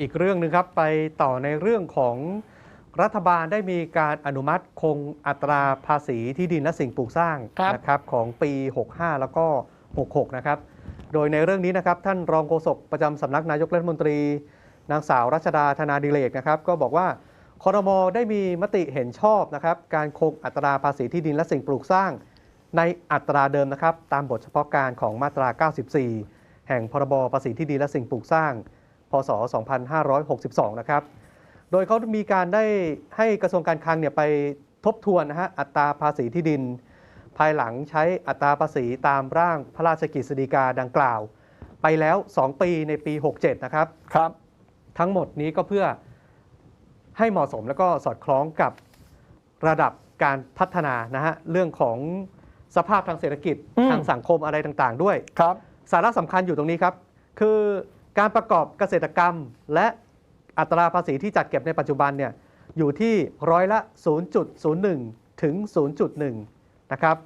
อีกเรื่องหนึ่งครับไปต่อในเรื่องของรัฐบาลได้มีการอนุมัติคงอัตราภาษีที่ดินและสิ่งปลูกสร้างครับนะครับของปี 65 แล้วก็ 66 นะครับ โดยในเรื่องนี้นะครับท่านรองโฆษกประจำสำนักนายกรัฐมนตรี นางสาวรัชดาธนาดิเรกนะครับ ก็บอกว่าคอรมอได้มีมติเห็นชอบนะครับการคงอัตราภาษีที่ดินและสิ่งปลูกสร้าง ในอัตราเดิมนะครับตามบทเฉพาะการของมาตรา 94 แห่งพรบภาษีที่ดินและสิ่งปลูกสร้างพ ศ 2562 นะครับ โดยเขามีการได้ให้กระทรวงการคลังเนี่ยไปทบทวนนะฮะอัตราภาษีที่ดิน ภายหลังใช้อัตราภาษีตามร่างพระราชกฤษฎีกาดังกล่าว ไปแล้ว 2 ปีในปี 67 นะครับครับ ทั้งหมดนี้ก็เพื่อให้เหมาะสมแล้วก็สอดคล้องกับระดับการพัฒนานะฮะเรื่องของสภาพทางเศรษฐกิจอืมทางสังคมอะไรต่างๆ ด้วยครับ สาระสำคัญอยู่ตรงนี้ครับ คือ การประกอบเกษตรกรรม และอัตราภาษีที่จัดเก็บในปัจจุบันเนี่ยอยู่ที่ร้อยละ 0.01 ถึง 0.1 นะครับ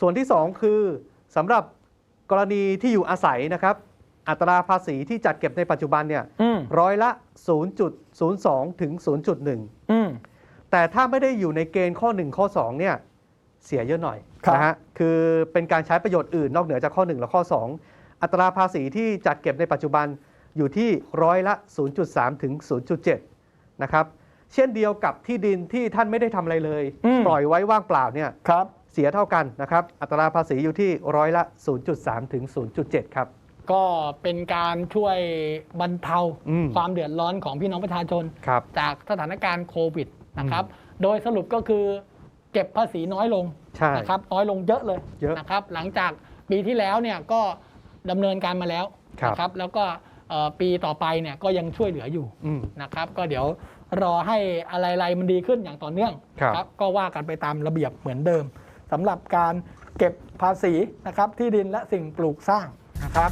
ส่วนที่ 2 คือสำหรับกรณีที่อยู่อาศัยนะครับ อัตราภาษีที่จัดเก็บในปัจจุบันเนี่ยอืมร้อยละ 0.02 ถึง 0.1อืมแต่ถ้าไม่ได้อยู่ในเกณฑ์ข้อ 1 ข้อ 2 เนี่ยเสียเยอะหน่อยครับนะฮะคือเป็นการใช้ประโยชน์อื่นนอกเหนือจากข้อ 1 และข้อ 2 อัตราภาษีที่จัดเก็บในปัจจุบันอยู่ที่ร้อยละ 0.3 ถึง 0.7 นะครับ เช่นเดียวกับที่ดินที่ท่านไม่ได้ทำอะไรเลย อืม ปล่อยไว้ว่างเปล่าเนี่ยครับ เสียเท่ากันนะครับ อัตราภาษีอยู่ที่ร้อยละ 0.3 ถึง 0.7 ครับ ก็เป็นการช่วยบรรเทาอืม ความเดือดร้อนของพี่น้องประชาชน ครับ จากสถานการณ์โควิดนะครับ โดยสรุปก็คือเก็บภาษีน้อยลงใช่นะครับน้อยลงเยอะเลยเยอะนะครับ หลังจากปีที่แล้วเนี่ยก็ ดำเนินการมาแล้วครับนะครับ แล้วก็เอ่อปีต่อไปเนี่ยก็ยังช่วยเหลืออยู่อืมนะครับ ก็เดี๋ยวรอให้อะไรๆมันดีขึ้นอย่างต่อเนื่องครับก็ว่ากันไปตามระเบียบเหมือนเดิมสำหรับการเก็บภาษีนะครับที่ดินและสิ่งปลูกสร้างนะครับ